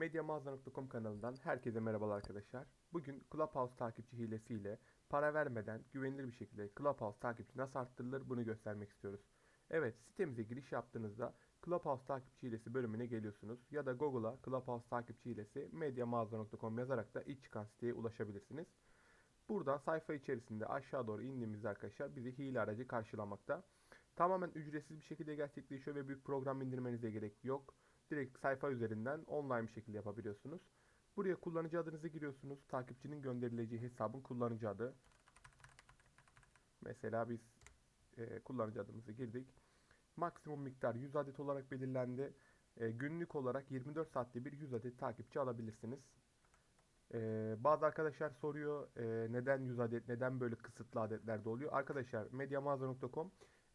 Medyamağaza.com kanalından herkese merhabalar arkadaşlar. Bugün Clubhouse takipçi hilesiyle para vermeden güvenilir bir şekilde Clubhouse takipçi nasıl arttırılır bunu göstermek istiyoruz. Evet sitemize giriş yaptığınızda Clubhouse takipçi hilesi bölümüne geliyorsunuz ya da Google'a Clubhouse takipçi hilesi medyamağaza.com yazarak da ilk çıkan siteye ulaşabilirsiniz. Buradan sayfa içerisinde aşağı doğru indiğimizde arkadaşlar bizi hile aracı karşılamakta. Tamamen ücretsiz bir şekilde gerçekleşiyor ve bir program indirmenize gerek yok. Direkt sayfa üzerinden online bir şekilde yapabiliyorsunuz. Buraya kullanıcı adınızı giriyorsunuz. Takipçinin gönderileceği hesabın kullanıcı adı. Mesela biz e, kullanıcı adımızı girdik. Maksimum miktar 100 adet olarak belirlendi. E, günlük olarak 24 saatte bir 100 adet takipçi alabilirsiniz. Ee, bazı arkadaşlar soruyor e, neden 100 adet, neden böyle kısıtlı adetlerde oluyor? Arkadaşlar medyamağaza.com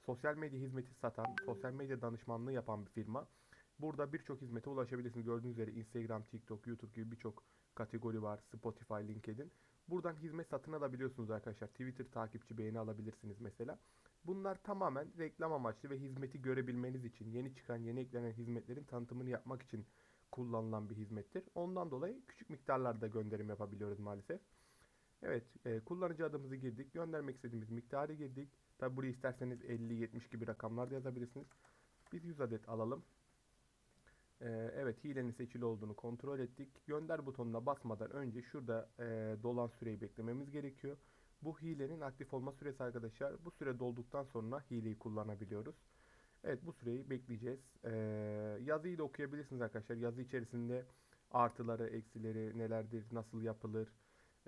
sosyal medya hizmeti satan, sosyal medya danışmanlığı yapan bir firma. Burada birçok hizmete ulaşabilirsiniz. Gördüğünüz üzere Instagram, TikTok, YouTube gibi birçok kategori var. Spotify, LinkedIn. Buradan hizmet satın alabiliyorsunuz arkadaşlar. Twitter takipçi beğeni alabilirsiniz mesela. Bunlar tamamen reklam amaçlı ve hizmeti görebilmeniz için, yeni çıkan, yeni eklenen hizmetlerin tanıtımını yapmak için kullanılan bir hizmettir. Ondan dolayı küçük miktarlarda gönderim yapabiliyoruz maalesef. Evet, e, kullanıcı adımızı girdik. Göndermek istediğimiz miktarı girdik. Tabi buraya isterseniz 50-70 gibi rakamlar da yazabilirsiniz. Biz 100 adet alalım. E, evet, hilenin seçili olduğunu kontrol ettik. Gönder butonuna basmadan önce şurada e, dolan süreyi beklememiz gerekiyor. Bu hilenin aktif olma süresi arkadaşlar. Bu süre dolduktan sonra hileyi kullanabiliyoruz. Evet bu süreyi bekleyeceğiz. Ee, yazıyı da okuyabilirsiniz arkadaşlar. Yazı içerisinde artıları, eksileri, nelerdir, nasıl yapılır,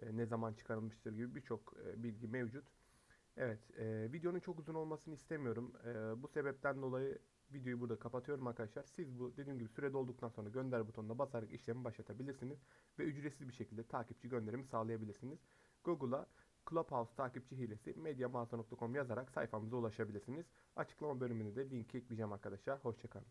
e, ne zaman çıkarılmıştır gibi birçok e, bilgi mevcut. Evet, e, videonun çok uzun olmasını istemiyorum. E, bu sebepten dolayı videoyu burada kapatıyorum arkadaşlar. Siz bu dediğim gibi süre dolduktan sonra gönder butonuna basarak işlemi başlatabilirsiniz ve ücretsiz bir şekilde takipçi gönderimi sağlayabilirsiniz. Google'a Clubhouse takipçi hilesi medyamağaza.com yazarak sayfamıza ulaşabilirsiniz. Açıklama bölümünde de linki ekleyeceğim arkadaşlar. Hoşçakalın.